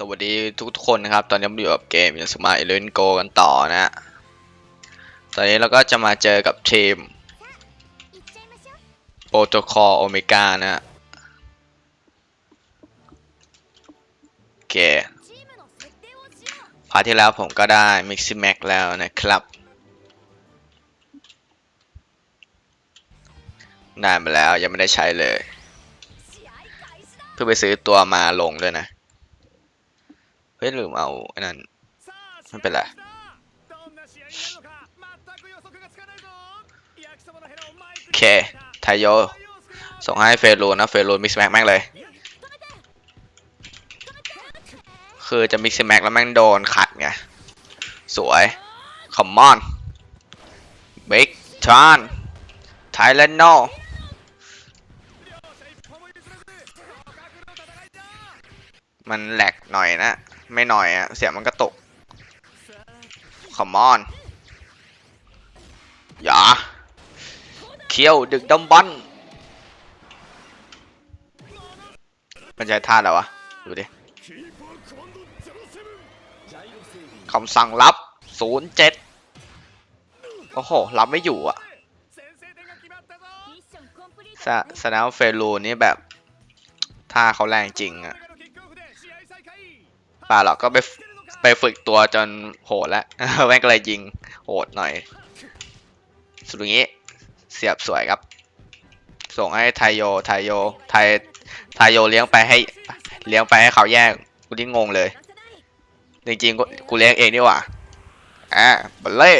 สวัสดีทุกคนนะครับ ตอนนี้ผมอยู่กับเกมยาสมาเอเลนโกกันต่อนะฮะตอนนี้เราก็จะมาเจอกับทีมโปรโตคอลโอเมก้านะฮะโอเคพาที่แล้วผมก็ได้มิกซ์แม็กแล้วนะครับ ได้มาแล้วยังไม่ได้ใช้เลย เพื่อไปซื้อตัวมาลงด้วยนะ เฮ้ยลืมเอาไอ้นั่นมันเป็นไรโอเคไทโยส่งให้เฟโรนะเฟโรมิกซ์แม็กแม่กเลย คือจะมิกซ์แม็กแล้วแม่งโดนขัดไง สวย คอมมอนเบกทอนไทเลนโนมันแหลกหน่อยนะ ไม่หน่อยอะเสียงมันก็ตกคอมมอนอย่าเคี้ยวดึกดำบันมันใช้ท่าอะไรวะ ดูดิคำสั่งรับศูนย์เจ็ดโอ้โห รับไม่อยู่อะสนามเฟลูนี่แบบท่าเขาแรงจริงอะ ป่าหรอกก็ไปไปฝึกตัวจนโหดแล้วแม่งก็เลยยิงโหดหน่อย สุดงี้เสียบสวยครับ ส่งให้ไทโยไทโยไทไทโยเลี้ยงไปให้เลี้ยงไปให้เขาแย่งกูที่งงเลย จริงๆกูกูเลี้ยงเองนี่หว่าอะบัลเล่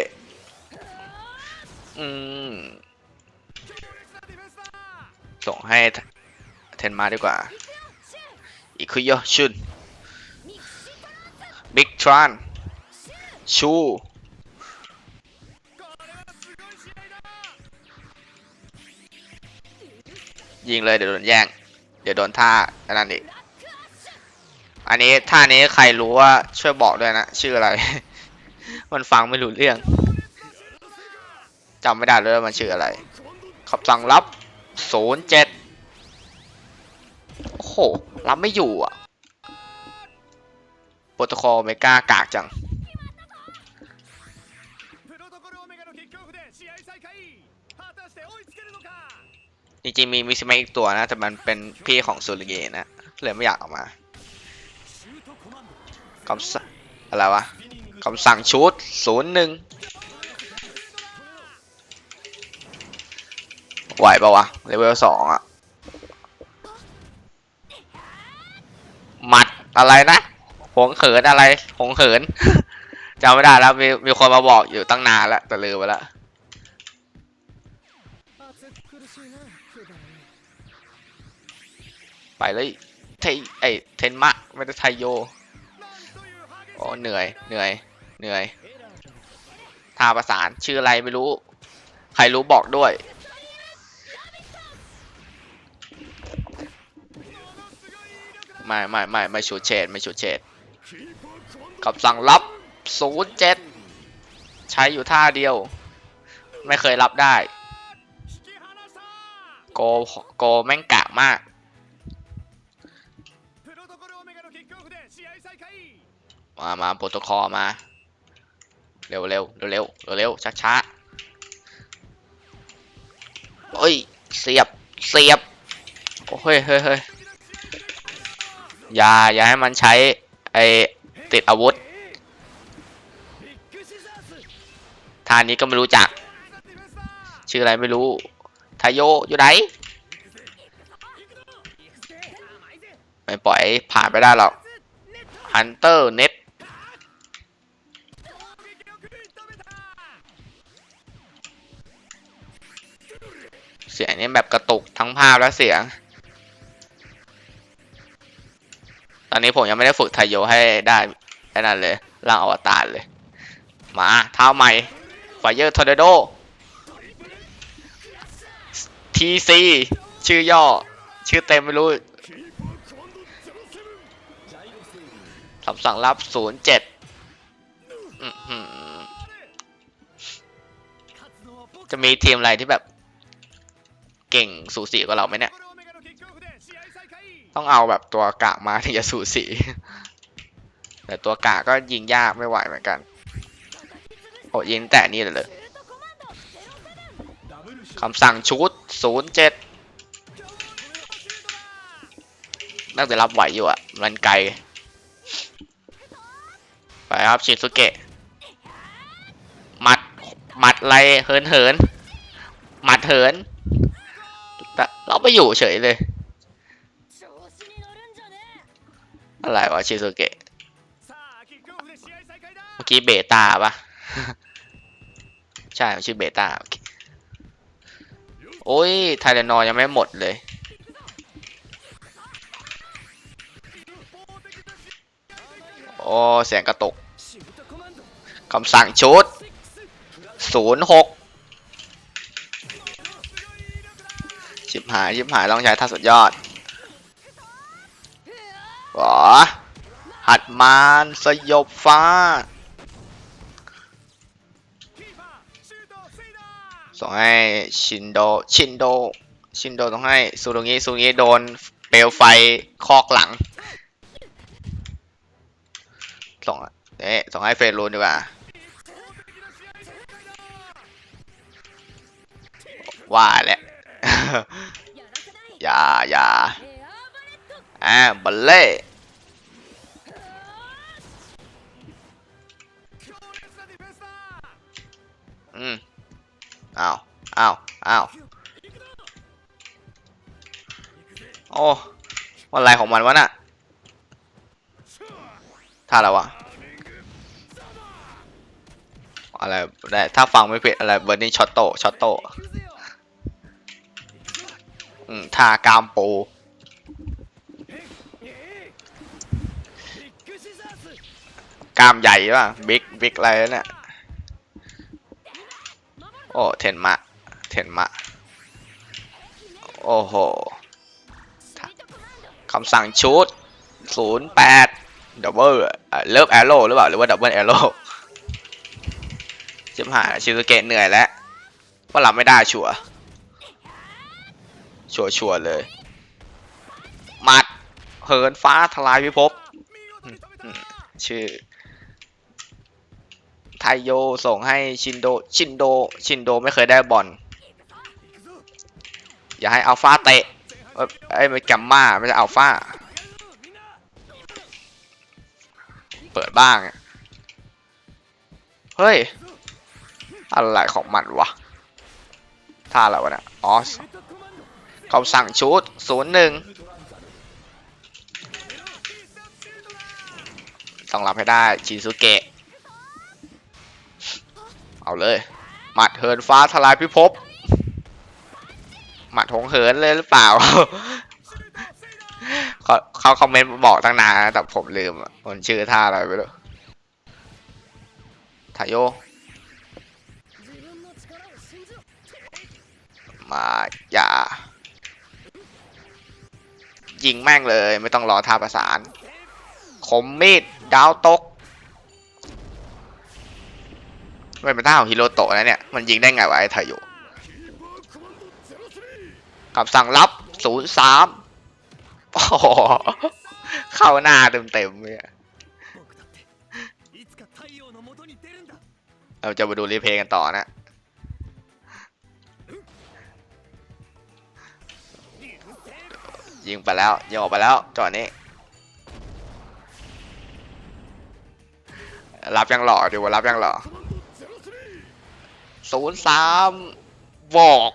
อืมส่งให้เทนมาดีกว่าอีกคือเยอะชุน บิ๊กทรานชูยิงเลยเดี๋ยวโดนแย่ง เดี๋ยวโดนท่าอันนั้นอีกอันนี้ท่านี้ใครรู้ว่าช่วยบอกด้วยนะ ชื่ออะไร มันฟังไม่รู้เรื่องจำไม่ได้เลยว่ามันชื่ออะไรคบสั่งรับศูนย์เจ็ดโอ้โหรับไม่อยู่อะ โปรโตคอลเมกากากจัง จริงๆมีมิสมาอีกตัวนะ แต่มันเป็นพี่ของซูริเกนะ เลยไม่อยากออกมาคำสั่งอะไรวะคำสั่งชุดศูนย์หนึ่งไหวปะวะเลเวลสองอะหมัดอะไรนะ งเขินอะไรหงเขินจำไม่ได้แล้วมีมีคนมาบอกอยู่ตั้งนานแล้วแต่ลืมไปแล้วไปเลยไทไอเทนมะไม่ได้ไทยโยโอ้เหนื่อยเหนื่อยเหนื่อยทาประสานชื่ออะไรไม่รู้ ใครรู้บอกด้วยไม่ไม่ไม่ไม่ชูเฉดไม่ชูเฉด กับสั่งรับ07ใช้อยู่ท่าเดียว ไม่เคยรับได้ โกโกแม่งกะมากมามาโปรโตคอลมา เร็วเร็วเร็วเร็วเร็วช้าช้าเฮ้ย เสียบ เสียบ โอ้ยเฮ้ยเฮ้ยอย่า อย่าให้มันใช้ ไอ ติดอาวุธท่านี้ก็ไม่รู้จัก ชื่ออะไรไม่รู้ทายโยอยู่ไหนไม่ปล่อยผ่านไปได้หรอกฮันเตอร์เน็ตเสียงนี้แบบกระตุกทั้งภาพและเสียง ตอนนี้ผมยังไม่ได้ฝึกไทโยให้ได้ ไอ้นั่นเลยร่างอวตารเลย มาเท้าใหม่ไฟเยอร์ทอร์นาโดทีซีชื่อย่อ ชื่อเต็มไม่รู้คำสั่งรับศูนย์เจ็ดจะมีทีมอะไรที่แบบ เก่งสูสีกว่าเราไหมเนี่ย ต้องเอาแบบตัวกะมาถึงจะสูสี แต่ตัวกาก็ยิงยากไม่ไหวเหมือนกัน โอ้ยิงแต่นี่เลยคำสั่งชุด07น่าจะรับไหวอยู่อะมันไกล ไปครับชินสุเกะ มัด มัดไรเหินเหิน มัดเหิน แต่เราไปอยู่เฉยเลย อะไรวะชินสุเกะ มื่อกี้เบต้าปะใช่ชื่อเบต้าโอ้ยไทเรนอยังไม่หมดเลยโอ้เสียงกระตกคำสั่งชุดศูนย์หกชิบหายชิบหายลองใช้ท่าสุดยอดหรอหัดมานสยบฟ้า สองให้ชินโด ชินโด ชินโดต้องให้ซูตรงนี้ซูรุงิโดนเปลวไฟคอกหลังสองเนี่ยสองให้เฟรนรูนดีกว่า ว่าแหละ อย่าอย่าอ่าบัลเล่อืม อ้าว อ้าว อ้าว โอ้วันไรของมันวะน่ะท่าอะไรวะ อะไรแต่ถ้าฟังไม่ผิดอะไรเบอร์นี่ช็อตโต้ช็อตโต้อืมท่ากามปูกามใหญ่ป่ะ บิ๊ก บิ๊กอะไรเนี่ย โอ้เทนมะ เทนมะ โอ้โหคำสั่งชุด 08 ดับเบิลเลิฟแอโร่หรือเปล่า หรือว่าดับเบิลแอโร่ชิมหายชิซูเกะเหนื่อยแล้วว่าหลับไม่ได้ชัวชัวชัวเลย มัดเฮินฟ้าทลายพิภพชื่อ ไทโยส่งให้ชินโด ชินโด ชินโดไม่เคยได้บอล อย่าให้อัลฟาเตะไอ้ไม่แกมมาไม่ใช่อัลฟาเปิดบ้าง เฮ้ย อะไรของมันวะ ท่าอะไรวะเนี่ย อ๋อขาสั่งชุดศูนย์หนึ่งต้องรับให้ได้ ชินสุเกะ เอาเลย หมัดเหินฟ้าทลายพิภพ หมัดทงเหินเลยหรือเปล่าเขาเขาคอมเมนต์บอกตั้งนานแต่ผมลืมมันชื่อท่าอะไรไปแล้วทายโยมาอย่า ยิงแม่งเลยไม่ต้องรอท่าประสาน คมมีดดาวตก ไม่นเป็นท่าของฮิโรโตะนะเนี่ย มันยิงได้ไงวะไอ้ไทโยู่กับสั่งรับศูนย์สามโอ้โหเข้าหน้าเต็มเต็มเลยเราจะมาดูรีเพย์กันต่อนะยิงไปแล้วยิงออกไปแล้วจอดนี้รับยังหล่อดูว่ารับยังหล่อ ศูนย์สามบอก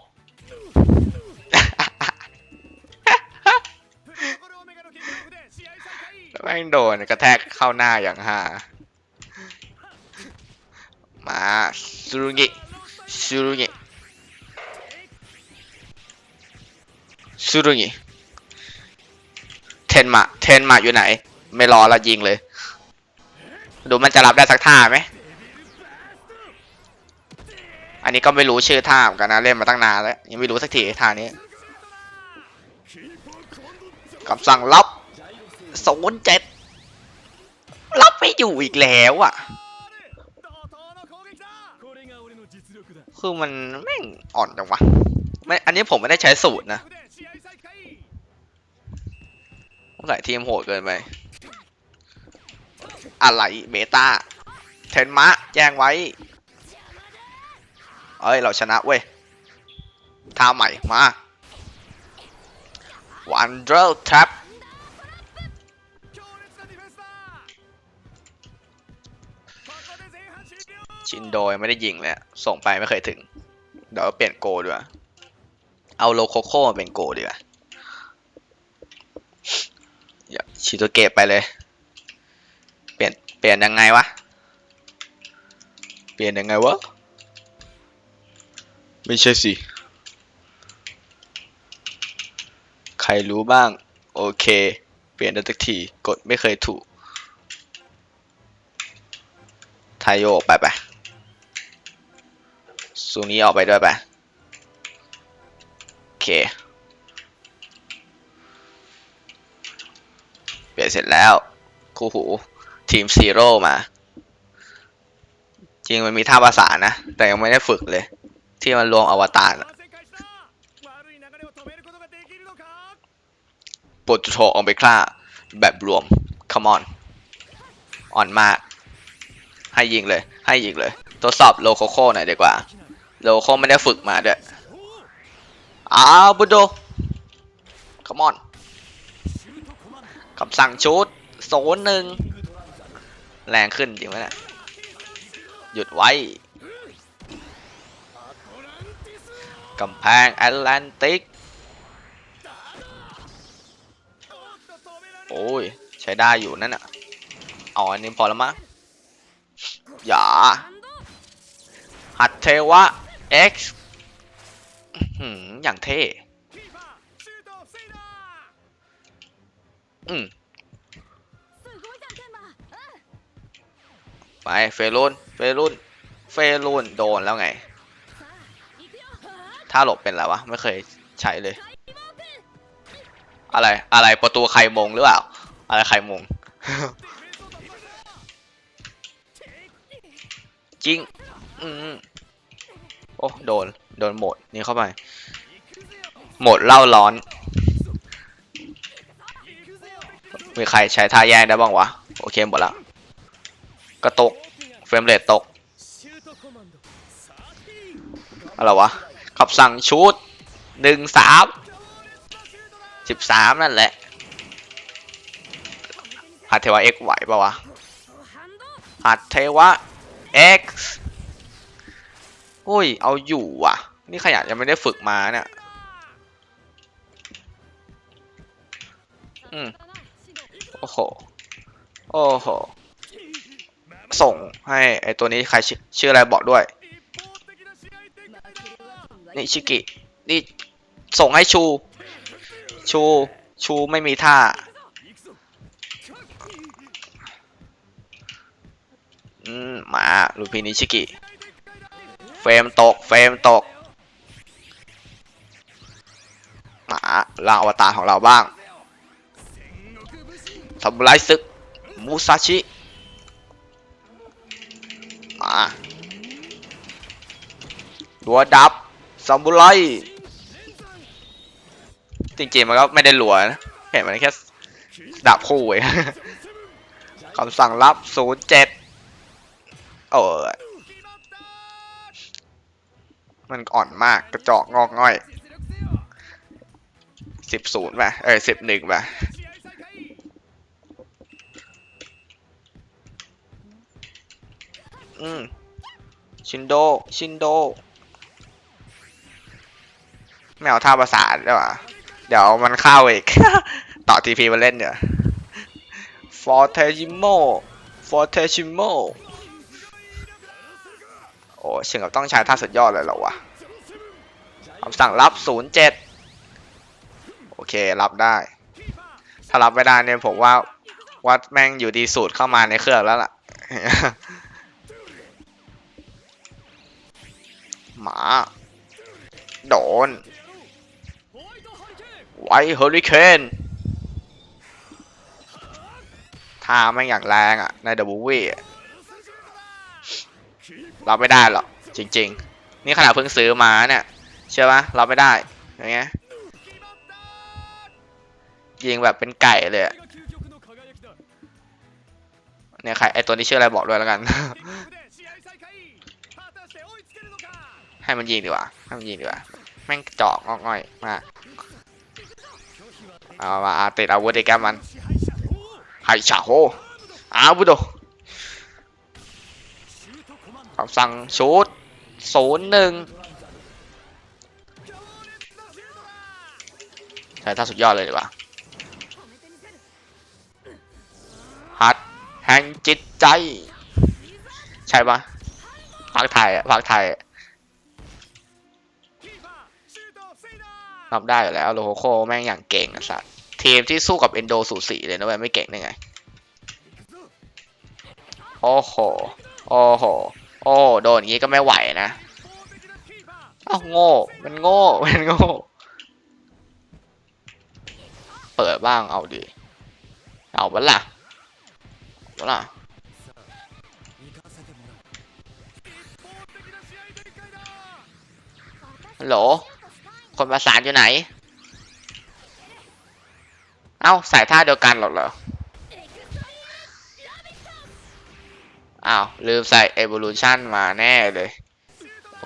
แม่งโดนกระแทกเข้าหน้าอย่างฮามาซูรุงิซูรุงิซูรุงิเทนมาเทนมาอยู่ไหน ไม่รอแล้วยิงเลย ดูมันจะรับได้สักท่าไหม อันนี้ก็ไม่รู้ชื่อท่าเหมือนกันนะเล่นมาตั้งนานแล้วยังไม่รู้สักทีท่านี้กับสั่งล็อบโงนเจ็ดล็อบไม่อยู่อีกแล้วอะ คือมันแม่งอ่อนจังวะไม่อันนี้ผมไม่ได้ใช้สูตรนะใส่ทีมโหดเกินไปอะไรเมตาเทนมะแจ้งไว้ เอ้ย เราชนะเว้ยท่าใหม่ มา Wonder Trap ชินโดยไม่ได้ยิงเลยส่งไปไม่เคยถึง เดี๋ยวเปลี่ยนโกดีกว่าเอาโลโคโคมาเป็นโกดีกว่าชิโตเกะไปเลย เปลี่ยน เปลี่ยนยังไงวะ เปลี่ยนยังไงวะ ไม่ใช่สิ ใครรู้บ้าง โอเค เปลี่ยนได้สักที กดไม่เคยถูกไทโยออกไปไปซูนี้ออกไปด้วยไป โอเค เปลี่ยนเสร็จแล้ว คู่หู ทีมซีโร่มา จริงมันมีท่าภาษานะ แต่ยังไม่ได้ฝึกเลย ที่มันรวมอวตารปวดจุโทออกไปคล้าแบบรวมคอมอนอ่อนมาก ให้ยิงเลย ให้ยิงเลยทดสอบโลโคโคหน่อยดีกว่า โลโคไม่ได้ฝึกมาด้วยอ้าวบุโดคอมอนคำสั่งชุดโซนหนึ่งแรงขึ้นจริงไหมนะ่ะหยุดไว้ กำแพงแอตแลนติก โอ้ย ใช้ได้อยู่นั่นน่ะอ๋ออันนี้พอแล้วมั้งอย่า หัดเทวะ X อย่างเท่ อืมไปเฟรุนเฟรุนเฟรุนโดนแล้วไง ถ้าหลบเป็นแล้ววะ ไม่เคยใช้เลย อะไรอะไรประตูไข่มงหรือเปล่า อะไรไข่มง จริง อืมโอ้โดน โดนหมดนี่เข้าไปหมดเล่าร้อน มีใครใช้ท่าแย่งได้บ้างวะ โอเคหมดแล้วกระตก เฟรมเรทตก อะไรวะ กับสั่งชุดหนึ่งสามสิบสามนั่นแหละฮาเทวะเอ็กไหวปะวะฮาเทวะเอ็กอุ้ย เอาอยู่ว่ะ นี่ขยะยังไม่ได้ฝึกมาเนี่ยอืมโอ้โห โอ้โห ส่งให้ไอตัวนี้ใครชื่ออะไรบอกด้วย นี่ชิกินี่ส่งให้ชู ชู ชูไม่มีท่า อืม มาลูพีนิชิกิ เฟรมตก เฟรมตก มาลาอวตารของเราบ้างทำลายศึก มูซาชิ มาดัวดับ ซอมบูไลจริงๆมันก็ไม่ได้หลัวนะเห็นมันแค่ดาบคู่เองคำสั่งรับ07นย์เออมันอ่อนมากกระจอกงอกง่อย100ป่ะเออ11ป่ะอืมชินโด ชินโด ไม่เอาท่าประสานได้ป่ะเดี๋ยวมันเข้าอีก ต่อทีพีมาเล่นเดี๋ยวฟอร์เทชิโมฟอร์เทชิโมโอ้เชิงกับต้องใช้ท่าสุดยอดเลยเหรอวะคำสั่งรับ 07 โอเค รับได้ ถ้ารับไม่ได้เนี่ยผมว่า วัดแม่งอยู่ดีสูตรเข้ามาในเครื่องแล้วล่ะ หมา โดน ไว้เฮอริเคนท่าไม่อยากแรงอะ ในเดอะบูวี่เราไม่ได้หรอก จริง ๆ นี่ขนาดเพิ่งซื้อมาเนี่ย เชื่อปะเราไม่ได้อย่างเงี้ยยิงแบบเป็นไก่เลยเนี่ยใครไอตัวนี้ชื่ออะไรบอกด้วยแล้วกัน ให้มันยิงดีกว่า ให้มันยิงดีกว่า แม่งจอกง่อยมา เอามาติดอาวุธอีกแก้มันไฮชาโฮอาวุธคำสั่งชุดศูนย์หนึ่งใช่ท่าสุดยอดเลยดีกว่าฮัดแห่งจิตใจ ใช่ปะภาคไทยอะภาคไทยอะ รับได้อยู่แล้วโลโคโคแม่งอย่างเก่งนะสัตว์ทีมที่สู้กับเอนโดสูสีเลยนะเว้ยไม่เก่งได้ไง โอ้โห โอ้โห โอ้โดนอย่างนี้ก็ไม่ไหวนะอ้าวโง่ มันโง่ มันโง่ เปิดบ้างเอาดีเอาบ้าล่ะบ้าล่ะฮัลโหล คนประสานอยู่ไหน เอ้าส่ท่าเดียวกันหรอกเหรออ้าวลืมใส่ evolution มาแน่เลย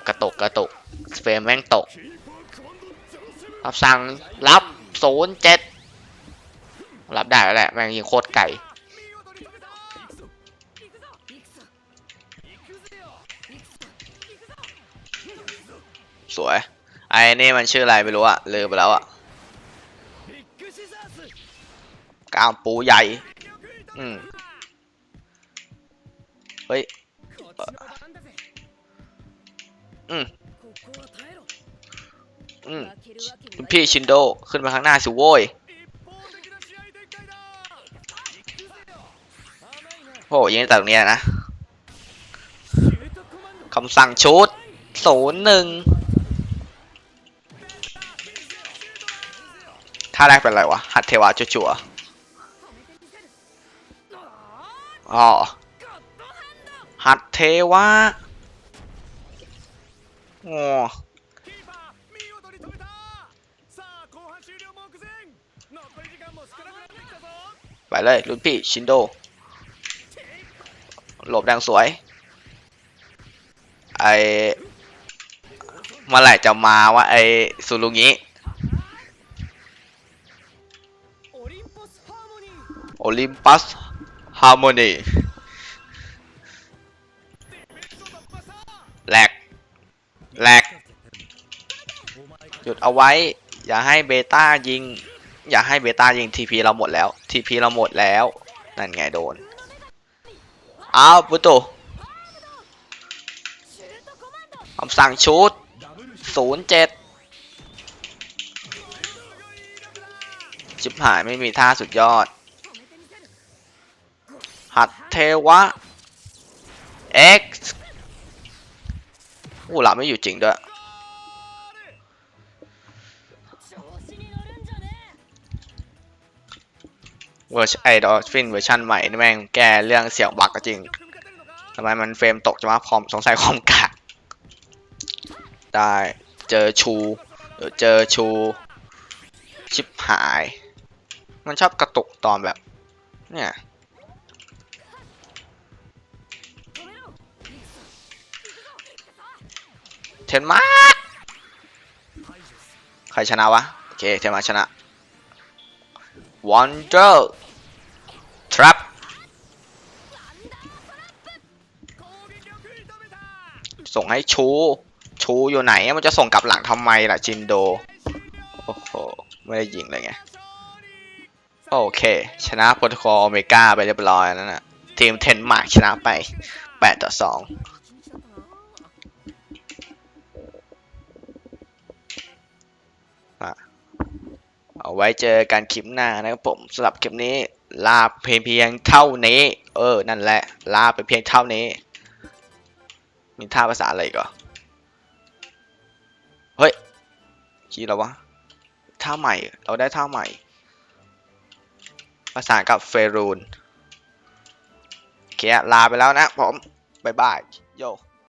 กระตกกระตกสเปรมแม่งตกรับสั่งรับ07รับได้แล้วแหละแม่งยิงโคตรไก่สวย ไอ้นี่มันชื่ออะไรไม่รู้อะลืมไปแล้วอะกามปูใหญ่ อืมเฮ้ย อืมอืมคุณพี่ชินโด ขึ้นมาข้างหน้าสิโว้ยโอ้ยังแต่ตรงนี้นะคำสั่งชุดศูนย์หนึ่ง ท่าแรกเป็นอะไรวะ หัดเทวาจั่วอ๋อ หัดเทวะโอ้ไปเลยรุ่นพี่ ชินโด หลบแดงสวย ไอเมื่อไหร่จะมาวะไอสุลุงิ ลิมปัสฮาร์โมนีแหลกแหลกหยุดเอาไว้ อย่าให้เบต้ายิง อย่าให้เบต้ายิงทีพีเราหมดแล้วทีพีเราหมดแล้ว นั่นไงโดน อ้าวปุตโตคำสั่งชุด 07 จิบหายไม่มีท่าสุดยอด หัตเทวะเอ็กซ์ผู้หลับไม่อยู่จริงด้วย เวอร์ชไอดอลฟินเวอร์ชันใหม่นี่แม่งแกเรื่องเสียงบักก็จริงทำไมมันเฟรมตกจะมาพร้อมสงสัยความกากได้เจอชูเจอชู ชิบหาย มันชอบกระตุกตอนแบบ เนี่ย เทนมาใครชนะวะ โอเค เทนมาชนะวันเดอร์ทรัพส่งให้ชู ชูอยู่ไหน มันจะส่งกลับหลังทำไมล่ะ จินโด โอ้โห ไม่ได้ยิงเลยไง โอเค ชนะโปรโตคอลอเมก้าไปเรียบร้อยแล้วนะทีมเทนมาชนะไป8ต่อ2 ไว้เจอกันคลิปหน้านะครับผมสำหรับคลิปนี้ลาเพียงเพียงเท่านี้ เออ นั่นแหละ ลาไปเพียงเท่านี้ มีท่าภาษาอะไรอีก็เฮ้ยชี้แล้ววะท่าใหม่ เราได้ท่าใหม่ ภาษากับเฟรูน โอเค ลาไปแล้วนะผม บ๊ายบาย โย